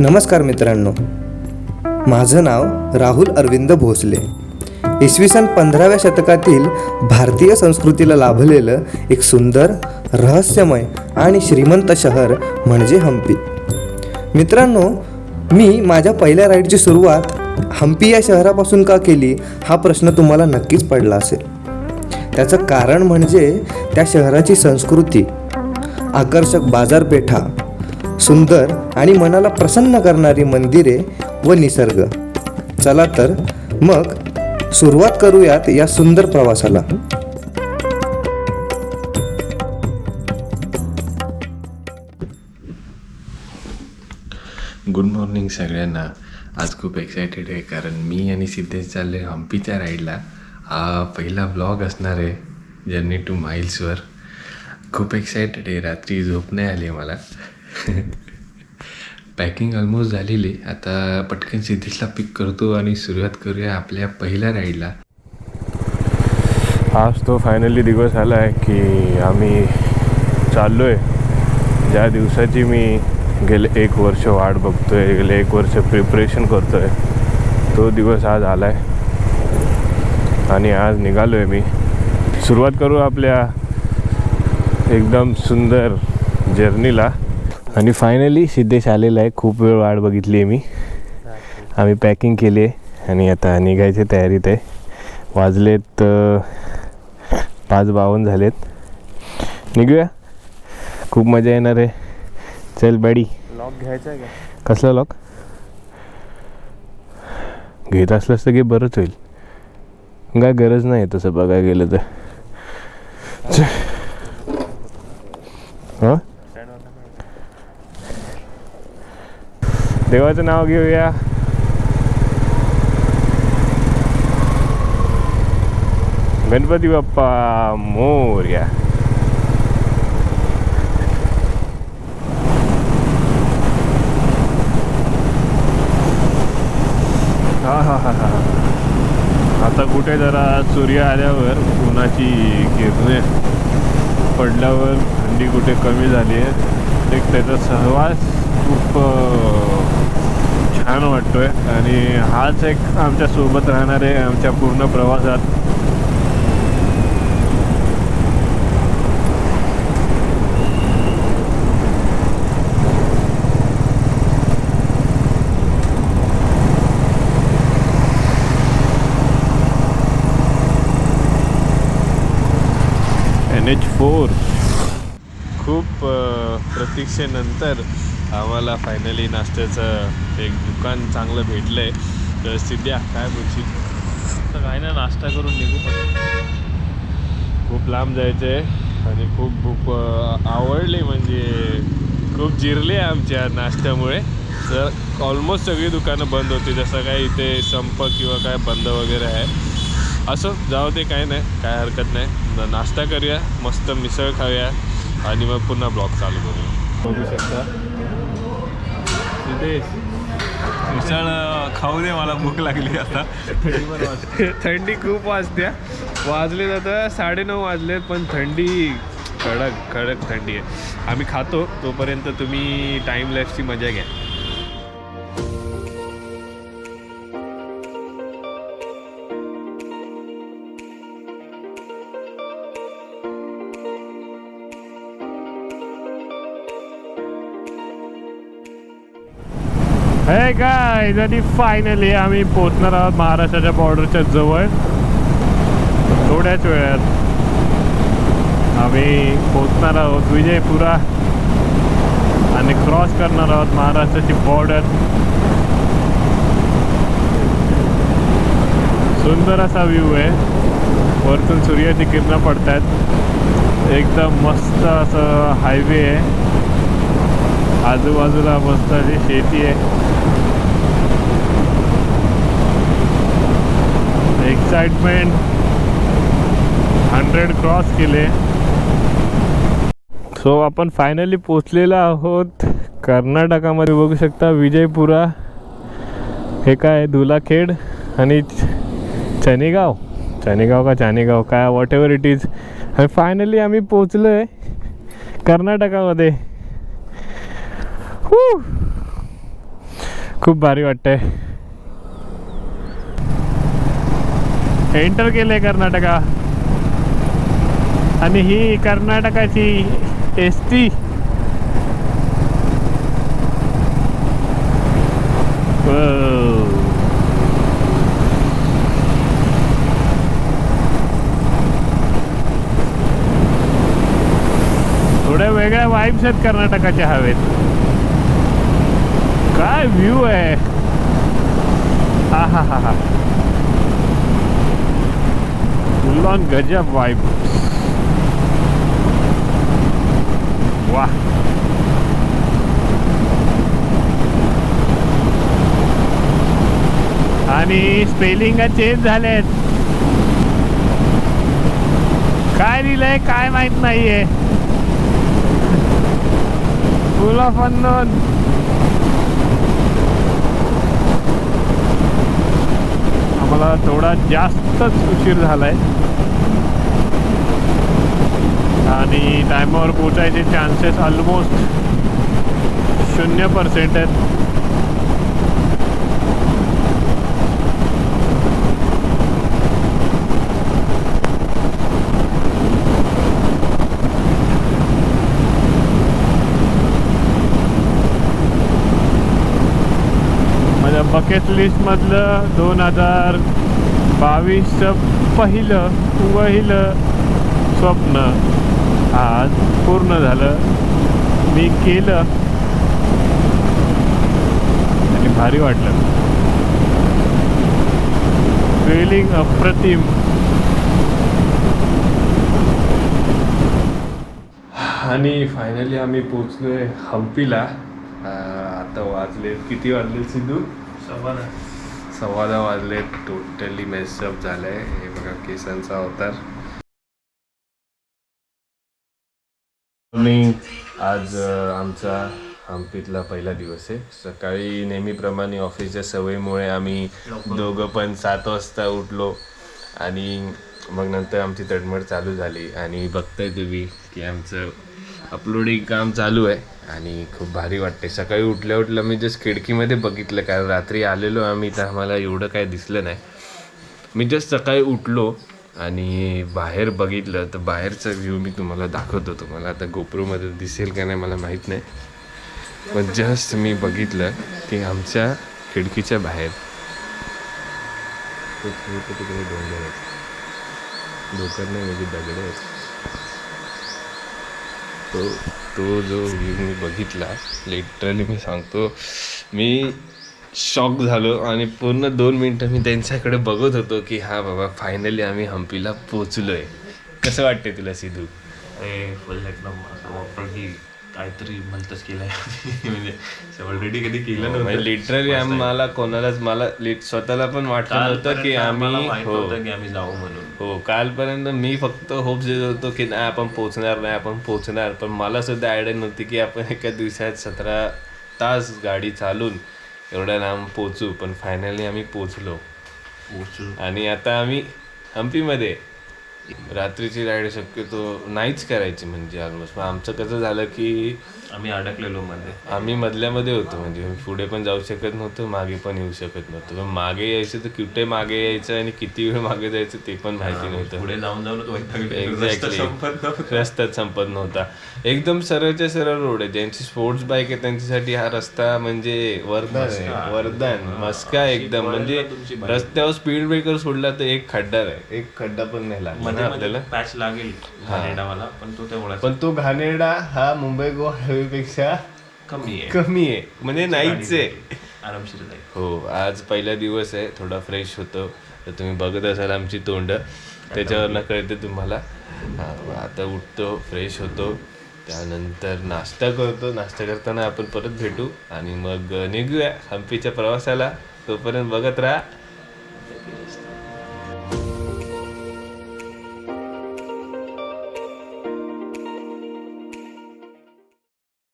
नमस्कार मित्रांनो. माझं नाव राहुल अरविंद भोसले. इसवी सन पंधराव्या शतकातील भारतीय संस्कृतीला लाभलेलं एक सुंदर रहस्यमय आणि श्रीमंत शहर म्हणजे हम्पी मित्रांनो मी माझ्या पहिल्या राईडची सुरुवात हम्पी या शहरापासून का केली हा प्रश्न तुम्हाला नक्कीच पडला असेल. त्याचं कारण म्हणजे त्या शहराची संस्कृती आकर्षक बाजारपेठा सुंदर आणि मनाला प्रसन्न करणारी मंदिरे व निसर्ग. चला तर मग सुरुवात करूयात या सुंदर प्रवासाला. गुड मॉर्निंग सगळ्यांना. आज खूप एक्सायटेड आहे कारण मी आणि सिद्धेश चालले हम्पीच्या राईडला हा पहिला ब्लॉग असणार आहे जर्नी टू माइल्सवर खूप एक्सायटेड आहे. रात्री झोप नाही आली मला. पॅकिंग ऑलमोस्ट झालेली. आता पटकन सिद्धेशला पिक करतो आणि सुरुवात करूया आपल्या पहिल्या राईडला आज तो फायनली दिवस आला आहे की आम्ही चाललो आहे ज्या दिवसाची मी गेले एक वर्ष वाट बघतो आहे गेले एक वर्ष प्रिपरेशन करतो आहे तो दिवस आज आला आहे आणि आज निघालो आहे मी. सुरुवात करू आपल्या एकदम सुंदर जर्नीला आणि फायनली सिद्धेश आलेला आहे. खूप वेळ वाट बघितली आहे मी. आम्ही पॅकिंग केली आहे आणि आता निघायची तयारीत आहे. वाजलेत पाच बावन्न झालेत. निघूया. खूप मजा येणार आहे. चल बॅडी. लॉक घ्यायचा आहे कसला लॉक घेत असलंस तर घे बरंच होईल. काय गरज नाही तसं बघायला गेलं तर चल. हं? देवाचं नाव घेऊया. गणपती बाप्पा मोर्या. हा हा हा हा. आता कुठे जरा सूर्य आल्यावर उन्हाची किरणे पडल्यावर थंडी कुठे कमी झाली आहे एक त्याचा सहवास खूप छान छान वाटतोय. आणि हाच एक आमच्यासोबत राहणारे आमच्या पूर्ण प्रवासात. एन एच फोर खूप अ, प्रतीक्षेनंतर आम्हाला फायनली नाश्त्याचं एक दुकान चांगलं भेटलं आहे तर सिद्ध्या काय बोलशील? तर काय ना नाश्ता करून निघू पण. खूप लांब जायचं आहे आणि खूप भूक आवडली म्हणजे खूप जिरले आमच्या नाश्त्यामुळे. तर ऑलमोस्ट सगळी दुकानं बंद होती जसं काय इथे संप किंवा काय बंद वगैरे आहे. असं जाऊ दे काय नाही काय हरकत नाही. न- नाश्ता करूया मस्त मिसळ खाऊया आणि मग पुन्हा ब्लॉग चालू करूया. बघू शकता. सिद्धेश मिसळ खाऊ दे मला भूक लागली आता. थंडी खूप वाजत्या वाजले जातं साडेनऊ वाजले पण थंडी कडक कडक थंडी आहे. आम्ही खातो तोपर्यंत तुम्ही टाईम लाईफची मजा घ्या. हे काय आणि फायनली आम्ही पोचणार आहोत महाराष्ट्राच्या बॉर्डरच्या जवळ. थोड्याच वेळात आम्ही पोचणार आहोत विजयपुरा. आणि क्रॉस करणार आहोत महाराष्ट्राची बॉर्डर सुंदर असा व्ह्यू आहे. वरतून सूर्याची किरणं पडतात एकदम मस्त असं हायवे आहे. आजूबाजूला मस्त अशी शेती आहे. एक्साइटमेंट हंड्रेड क्रॉस केले. सो आपण फायनली पोचलेलो आहोत. कर्नाटकामध्ये बघू शकता विजयपुरा. हे काय धुलाखेड आणि चनेगाव. चनेगाव का चानेगाव? काय वॉट एव्हर इट इज आणि फायनली आम्ही पोचलो आहे कर्नाटकामध्ये. खूप भारी वाटतंय. एंटर केले कर्नाटका. आणि ही कर्नाटकाची एस टी थोड्या वेगळ्या वाईब्स आहेत कर्नाटकाच्या हवेत. काय व्ह्यू आहे? हा हा हा हा फुल ऑन गजब वाईब वा आणि स्पेलिंग चेंज झालेत. काय लिहिलंय काय माहीत नाहीये. फुल ऑफ अननोन मला थोडा जास्तच उशीर झालाय. आणि टायमावर पोचायचे चान्सेस ऑलमोस्ट शून्य पर्सेंट आहेत माझ्या बकेट लिस्टमधलं दोन हजार बावीसचं पहिलं पहिलं स्वप्न आज पूर्ण झालं. मी केलं. आणि भारी वाटलं. फिलिंग अप्रतिम. आणि फायनली आम्ही पोचलोय हम्पीला. आता वाजले किती वाजले सिद्धू सव्वा दहा. वाजले टोटली मेसअप झालंय. हे बघा केसांचा अवतार. आज आमचा हम्पीतला पहिला दिवस आहे. सकाळी नेहमीप्रमाणे ऑफिसच्या सवयीमुळे आम्ही दोघं पण सात वाजता उठलो. आणि मग नंतर आमची तडमड चालू झाली. आणि बघताय तुम्ही की आमचं अपलोडिंग काम चालू आहे. आणि खूप भारी वाटते सकाळी उठल्या उठल्या मी जस्ट खिडकीमध्ये बघितलं कारण रात्री आलेलो आम्ही तर आम्हाला एवढं काय दिसलं नाही. मी जस्ट सकाळी उठलो आणि बाहेर बघितलं तर बाहेरचा व्ह्यू मी तुम्हाला दाखवतो. तुम्हाला आता गोप्रोमध्ये दिसेल का नाही मला माहीत नाही. पण जस्ट मी बघितलं की आमच्या खिडकीच्या बाहेर खूप तिकडे डोंगर आहेत. डोकर नाही म्हणजे दगड आहेत. तो तो जो व्ह्यू मी बघितला लिटरली मी सांगतो मी शॉक झालो आणि पूर्ण दोन मिनटं मी त्यांच्याकडे बघत होतो की हा बाबा फायनली आम्ही हम्पीला पोचलोय कसं वाटते तुला सिद्धू? अरे फुल एकदम काहीतरी भलतंच केलंय. म्हणजे ऑलरेडी कधी केलं नव्हतं. लिटरली आम्हाला कोणालाच मला स्वतःला पण वाटलं नव्हतं की आम्ही हो. की आम्ही जाऊ म्हणून. हो कालपर्यंत मी फक्त होप्स देत होतो की नाही आपण पोचणार नाही आपण पोचणार पण मला सुद्धा आयडिया नव्हती की आपण एका दिवसात सतरा तास गाडी चालून एवढ्या लांब पोचू पण फायनली आम्ही पोचलो पोचू आणि आता आम्ही हम्पीमध्ये रात्रीची राईड शक्यतो नाहीच करायची म्हणजे ऑलमोस्ट मग आमचं कसं झालं की आम्ही अडकलेलो मध्ये. आम्ही मधल्यामध्ये होतो म्हणजे पुढे पण जाऊ शकत नव्हतो मागे पण येऊ शकत नव्हतो. मागे यायचं तर कुठे मागे यायचं आणि किती वेळ मागे जायचं ते पण माहिती नव्हतं. पुढे जाऊन जाऊन एक्झॅक्टली. रस्त्यात संपत नव्हता. एकदम सरळच्या सरळ रोड आहे. ज्यांची स्पोर्ट्स बाईक आहे त्यांच्यासाठी हा रस्ता म्हणजे वरदान आहे. वरदान मस्का एकदम. म्हणजे रस्त्यावर स्पीड ब्रेकर सोडला तर एक खड्डा आहे. एक खड्डा पण नाही लागला मध्ये आपल्याला? पॅच लागेल घाणेरडावाला पण तो तेवढाच. पण तो घाणेरडा हा मुंबई गोवा हायवे पेक्षा कमी आहे. कमी आहे. म्हणजे नाहीच आहे. आरामशीर जाईल हो आज पहिला दिवस आहे. थोडा फ्रेश होतो. तर तुम्ही बघत असाल आमची तोंड. त्याच्यावरनं कळते तुम्हाला. आता उठतो फ्रेश होतो. त्यानंतर नाश्ता करतो. नाश्ता करताना आपण परत भेटू. आणि मग निघूया. हम्पीच्या प्रवासाला. तोपर्यंत बघत राहा.